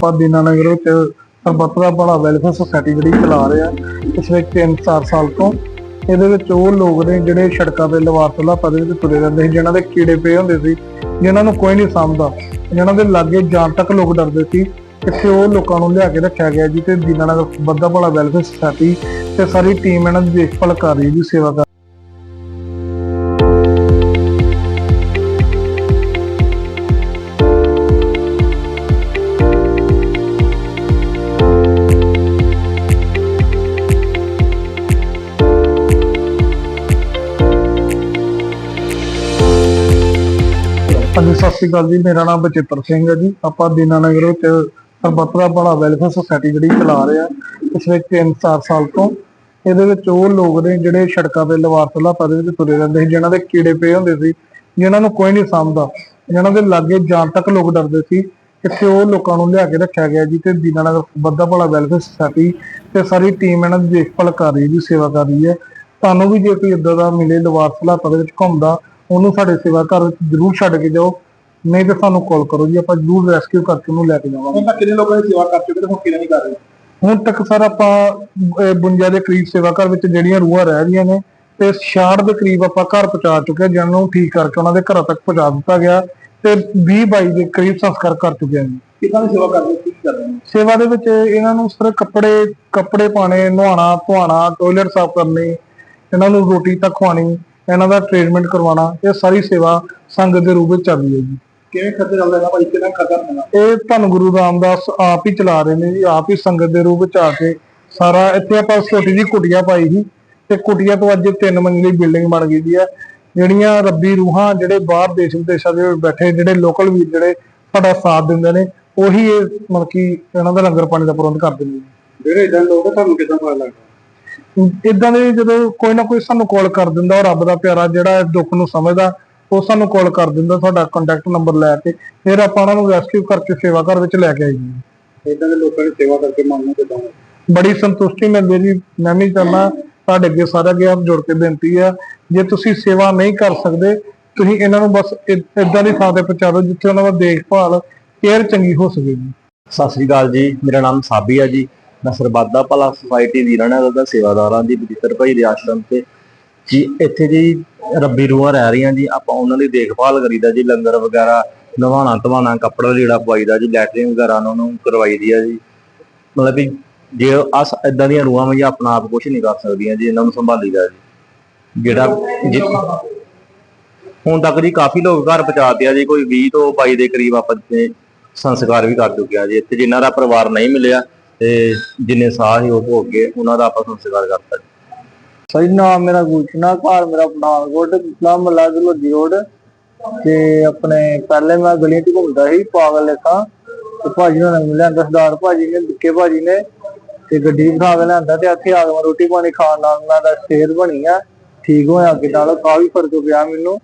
ਆਪਾਂ ਦੀਨਾਨਗਰ ਵਿੱਚ ਸਰਬੱਤ ਦਾ ਭਲਾ ਵੈਲਫੇਅਰ ਸੁਸਾਇਟੀ ਜਿਹੜੀ ਚਲਾ ਰਹੇ ਆ ਇਸ 3-4 ਸਾਲ ਤੋਂ। ਇਹਦੇ ਵਿੱਚ ਉਹ ਲੋਕ ਨੇ ਜਿਹੜੇ ਸੜਕਾਂ ਤੇ ਲਵਾਰਤ ਲਾਪਾ ਦੇ ਵਿੱਚ ਤੁਰੇ ਰਹਿੰਦੇ ਸੀ, ਜਿਨ੍ਹਾਂ ਦੇ ਕੀੜੇ ਪਏ ਹੁੰਦੇ ਸੀ, ਜਿਨ੍ਹਾਂ ਨੂੰ ਕੋਈ ਨਹੀਂ ਸਮਝਦਾ ਜਿਨ੍ਹਾਂ ਦੇ ਲਾਗੇ ਜਾਣ ਤੱਕ ਲੋਕ ਡਰਦੇ ਸੀ, ਇੱਥੇ ਉਹ ਲੋਕਾਂ ਨੂੰ ਲਿਆ ਕੇ ਰੱਖਿਆ ਗਿਆ ਜੀ, ਤੇ ਦੀਨਾਨਗਰ ਸਰਬੱਤ ਦਾ ਭਲਾ ਵੈਲਫੇਅਰ ਸੁਸਾਇਟੀ ਤੇ ਸਾਰੀ ਟੀਮ ਇਹਨਾਂ ਦੀ ਦੇਖਭਾਲ ਕਰ ਰਹੀ ਹੈ ਜੀ, ਸੇਵਾ ਕਰ ਹਾਂਜੀ ਸਤਿ ਸ਼੍ਰੀ ਅਕਾਲ ਜੀ, ਮੇਰਾ ਨਾਮ ਬਚਿੱਤਰ ਸਿੰਘ ਹੈ ਜੀ। ਆਪਾਂ ਦੀਨਾਨਗਰ ਵਿੱਚ ਸਰਬੱਤਰਾ ਭਲਾ ਵੈਲਫੇਅਰ ਸੁਸਾਇਟੀ ਜਿਹੜੀ ਚਲਾ ਰਹੇ ਆ ਪਿਛਲੇ ਵਿੱਚ 3-4 ਸਾਲ ਤੋਂ। ਇਹਦੇ ਵਿੱਚ ਉਹ ਲੋਕ ਨੇ ਜਿਹੜੇ ਸੜਕਾਂ ਤੇ ਲਵਾਰਤ ਲਾਪਾ ਦੇ ਵਿੱਚ ਤੁਰੇ ਰਹਿੰਦੇ ਸੀ, ਜਿਨ੍ਹਾਂ ਦੇ ਕੀੜੇ ਪਏ ਹੁੰਦੇ ਸੀ, ਜਿਨ੍ਹਾਂ ਨੂੰ ਕੋਈ ਨਹੀਂ ਸਮਝਦਾ ਜਿਨ੍ਹਾਂ ਦੇ ਲਾਗੇ ਜਾਣ ਤੱਕ ਲੋਕ ਡਰਦੇ ਸੀ ਇੱਥੇ ਉਹ ਲੋਕਾਂ ਨੂੰ ਲਿਆ ਕੇ ਰੱਖਿਆ ਗਿਆ ਜੀ ਤੇ ਦੀਨਾਨਗਰ ਸਰਬੱਤ ਦਾ ਭਲਾ ਵੈਲਫੇਅਰ ਸੁਸਾਇਟੀ ਤੇ ਸਾਰੀ ਟੀਮ ਇਹਨਾਂ ਦੀ ਦੇਖਭਾਲ ਕਰ ਰਹੀ ਹੈ ਜੀ, ਸੇਵਾ ਕਰ ਰਹੀ ਹੈ। ਤੁਹਾਨੂੰ ਵੀ ਜੇ ਕੋਈ ਇਦਾਂ ਦਾ ਮਿਲੇ ਲਵਾਰਤ ਲਾਪਾ ਦੇ ਵਿੱਚ ਘੁੰਮਦਾ ਉਹਨੂੰ ਸਾਡੇ ਸੇਵਾ ਘਰ ਵਿੱਚ ਜ਼ਰੂਰ ਛੱਡ ਕੇ ਜਾਓ। ਨਹੀਂ ਤਾਂ ਸਾਨੂੰ ਕਾਲ ਕਰੋ ਜੀ ਆਪਾਂ ਜ਼ਰੂਰ ਰੈਸਕਿਊ ਕਰਕੇ ਉਹਨੂੰ ਲੈ ਕੇ ਜਾਵਾਂਗੇ। ਹੁਣ ਤੱਕ ਕਿੰਨੇ ਲੋਕਾਂ ਦੀ ਸੇਵਾ ਕਰ ਚੁੱਕੇ ਤੇ ਹੁਣ ਕਿਹਨਾਂ ਨਹੀਂ ਕਰ ਰਹੇ? ਹੁਣ ਤੱਕ ਸਰ ਆਪਾਂ ਅਹ, 52 ਦੇ ਕਰੀਬ ਸੇਵਾ ਘਰ ਵਿੱਚ ਜਿਹੜੀਆਂ ਰੂਹਾਂ ਰਹਿ ਰਹੀਆਂ ਨੇ ਤੇ 66 ਦੇ ਕਰੀਬ ਆਪਾਂ ਘਰ ਪਹੁੰਚਾ ਚੁੱਕੇ ਜਿਨ੍ਹਾਂ ਨੂੰ ਠੀਕ ਕਰਕੇ ਉਹਨਾਂ ਦੇ ਘਰਾਂ ਤੱਕ ਪਹੁੰਚਾ ਦਿੱਤਾ ਗਿਆ ਤੇ 20 22 ਦੇ ਕਰੀਬ ਸੰਸਕਾਰ ਕਰ ਚੁੱਕੇ ਹਾਂ ਕਿੰਨਾਂ ਦੀ ਸੇਵਾ ਕਰਦੇ ਕੀ ਕਰ ਰਹੇ ਨੇ ਸੇਵਾ ਦੇ ਵਿੱਚ ਇਹਨਾਂ ਨੂੰ ਸਿਰ ਕੱਪੜੇ ਕੱਪੜੇ ਪਾਣੇ ਨਹਾਉਣਾ ਧੋਣਾ ਟਾਇਲਟ ਸਾਫ਼ ਕਰਨੀ ਇਹਨਾਂ ਨੂੰ ਰੋਟੀ ਤੱਕ ਖਵਾਉਣੀ ਇਹਨਾਂ ਦਾ ਟ੍ਰੀਟਮੈਂਟ ਕਰਵਾਉਣਾ ਇਹ ਸਾਰੀ ਸੇਵਾ ਸੰਗਤ ਦੇ ਰੂਪ ਵਿੱਚ ਚੱਲ ਰਹੀ ਹੈ ਜੀ। ਕਿਵੇਂ ਖਰਚਾ ਚੱਲਦਾ ਹੈ ਭਾਈ ਕਿੰਨਾ ਖਰਚਾ ਹੁੰਦਾ? ਇਹ ਧੰਨ ਗੁਰੂ ਰਾਮਦਾਸ ਆਪ ਹੀ ਚਲਾ ਰਹੇ ਨੇ ਜੀ ਆਪ ਹੀ ਸੰਗਤ ਦੇ ਰੂਪ ਵਿੱਚ ਆ ਕੇ ਸਾਰਾ ਇੱਥੇ ਆਪਾਂ ਛੋਟੀ ਜਿਹੀ ਕੁਟੀਆ ਪਾਈ ਸੀ ਤੇ ਕੁਟੀਆ ਤੋਂ ਅੱਜ ਤਿੰਨ ਮੰਜ਼ਿਲੀ ਬਿਲਡਿੰਗ ਬਣ ਗਈ ਦੀ ਆ। ਜਿਹੜੀਆਂ ਰੱਬੀ ਰੂਹਾਂ ਜਿਹੜੇ ਬਾਹਰ ਦੇਸ਼ ਵਿਦੇਸ਼ਾਂ ਦੇ ਬੈਠੇ ਜਿਹੜੇ ਲੋਕਲ ਵੀਰ ਜਿਹੜੇ ਸਾਡਾ ਸਾਥ ਦਿੰਦੇ ਨੇ ਉਹੀ ਇਹ ਮਤਲਬ ਕਿ ਇਹਨਾਂ ਦਾ ਲੰਗਰ ਪਾਣੀ ਦਾ ਪ੍ਰਬੰਧ ਕਰਦੇ ਨੇ ਜਿਹੜੇ ਇਦਾਂ ਲੋਕ ਤੁਹਾਨੂੰ ਕਿਦਾਂ ਪਤਾ ਲੱਗਦਾ? ਇਦਾਂ ਦੇ ਜਦੋਂ ਕੋਈ ਨਾ ਕੋਈ ਸਾਨੂੰ ਕਾਲ ਕਰ ਦਿੰਦਾ ਉਹ ਰੱਬ ਦਾ ਪਿਆਰਾ ਜਿਹੜਾ ਇਸ ਦੁੱਖ ਨੂੰ ਸਮਝਦਾ ਉਹ ਸਾਨੂੰ ਕਾਲ ਕਰ ਦਿੰਦਾ ਸਾਡਾ ਕੰਟੈਕਟ ਨੰਬਰ ਲੈ ਕੇ ਫਿਰ ਆਪਾਂ ਉਹਨਾਂ ਨੂੰ ਰੈਸਕਿਊ ਕਰਕੇ ਸੇਵਾ ਘਰ ਵਿੱਚ ਲੈ ਕੇ ਆਈਏ। ਇਦਾਂ ਦੇ ਲੋਕਾਂ ਦੀ ਸੇਵਾ ਕਰਕੇ ਮਨ ਨੂੰ ਕਿਦਾਂ ਬੜੀ ਸੰਤੁਸ਼ਟੀ ਮਿਲਦੀ ਜੀ ਮੈਂ ਵੀ ਚਾਹੁੰਦਾ ਤੁਹਾਡੇ ਅੱਗੇ ਸਾਰਾ ਅੱਗੇ ਹੱਥ ਜੋੜ ਕੇ ਬੇਨਤੀ ਹੈ ਜੇ ਤੁਸੀਂ ਸੇਵਾ ਨਹੀਂ ਕਰ ਸਕਦੇ ਤੁਸੀਂ ਇਹਨਾਂ ਨੂੰ ਬਸ ਇਦਾਂ ਦੀ ਥਾਂ ਤੇ ਪਹੁੰਚਾ ਦਿਓ ਜਿੱਥੇ ਉਹਨਾਂ ਦਾ ਦੇਖਭਾਲ ਕੇਅਰ ਚੰਗੀ ਹੋ ਸਕੇ। ਜੀ ਸਤਿ ਸ੍ਰੀ ਅਕਾਲ ਜੀ ਮੇਰਾ ਨਾਮ ਸਾਬੀ ਹੈ ਜੀ। ਮੈਂ ਸਰਬੱਤ ਦਾ ਭਲਾ ਸੁਸਾਇਟੀ ਵੀਰਾਣਾ ਦਾ ਸੇਵਾਦਾਰਾਂ ਦੀ ਬਜਿੱਤਰ ਭਾਈ ਦੇ ਆਸ਼ਰਮ ਤੇ। ਜੀ, ਇੱਥੇ ਜੀ ਰੱਬੀ ਰੂਹਾਂ ਰਹਿ ਰਹੀਆਂ ਜੀ, ਆਪਾਂ ਉਹਨਾਂ ਦੀ ਦੇਖਭਾਲ ਕਰੀਦਾ ਜੀ, ਲੰਗਰ ਵਗੈਰਾ, ਨਵਾਣਾ ਧਵਾਣਾ, ਕੱਪੜਾ ਲੀੜਾ ਪਵਾਈਦਾ ਜੀ, ਲੈਟਰਿੰਗ ਵਗੈਰਾ ਉਹਨਾਂ ਨੂੰ ਕਰਵਾਈਦੀ ਆ ਜੀ। ਮਤਲਬ ਵੀ ਜੇ ਅਸ ਇਦਾਂ ਦੀਆਂ ਰੂਹਾਂ ਵੀ ਆਪਣਾ ਆਪ ਕੁਝ ਨਹੀਂ ਕਰ ਸਕਦੀਆਂ ਜੀ, ਇਹਨਾਂ ਨੂੰ ਸੰਭਾਲੀਦਾ ਜੀ। ਜਿਹੜਾ ਹੁਣ ਤੱਕ ਜੀ ਕਾਫੀ ਲੋਕ ਘਰ ਪਹੁੰਚਾਤੇ ਆ ਜੀ, ਕੋਈ 20 ਤੋਂ 22 ਦੇ ਕਰੀਬ ਆਪਾਂ ਇੱਥੇ ਸੰਸਕਾਰ ਵੀ ਕਰ ਚੁੱਕਿਆ ਜੀ। ਇੱਥੇ ਜਿਨ੍ਹਾਂ ਦਾ ਪਰਿਵਾਰ ਨਹੀਂ ਮਿਲਿਆ ਤੇ ਜਿੰਨੇ ਸਾਹ ਸੀ ਉਹ ਭੋਗ ਗਏ, ਉਹਨਾਂ ਦਾ ਆਪਾਂ ਸੰਸਕਾਰ ਕਰਤਾ ਜੀ ਸਹੀ ਨਾਮ ਮੇਰਾ ਗੁਲਸ਼ਨਾ ਘਰ ਮੇਰਾ ਪਠਾਨਕੋਟ ਇਸਲਾਮ ਮਲਾਦ ਲੋਧੀ ਰੋਡ, ਤੇ ਆਪਣੇ ਪਹਿਲੇ ਮੈਂ ਗਲੀਆਂ 'ਚ ਘੁੰਮਦਾ ਸੀ, ਪਾਗਲ ਲੇਖਾ, ਤੇ ਭਾਜੀ ਨੂੰ ਮਿਲਿਆ ਦਸਦਾਰ ਭਾਜੀ ਨੇ ਵਿੱਕੇ ਭਾਜੀ ਨੇ, ਤੇ ਗੱਡੀ ਬਿਠਾ ਕੇ ਲਿਆਂਦਾ, ਤੇ ਇੱਥੇ ਆ ਕੇ ਮੈਂ ਰੋਟੀ ਪਾਣੀ ਖਾਣ ਨਾਲ ਮੈਂ ਦਾ ਸਿਹਤ ਬਣੀ ਆ, ਠੀਕ ਹੋਇਆ, ਅੱਗੇ ਨਾਲੋਂ ਕਾਫੀ ਫ਼ਰਕ ਪਿਆ ਮੈਨੂੰ,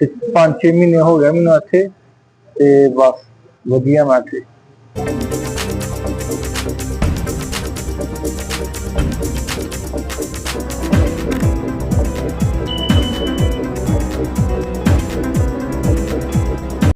ਤੇ 5-6 ਮਹੀਨੇ ਹੋ ਗਏ ਮੈਨੂੰ ਇੱਥੇ, ਤੇ ਬਸ, ਵਧੀਆ ਮੈਂ ਇੱਥੇ।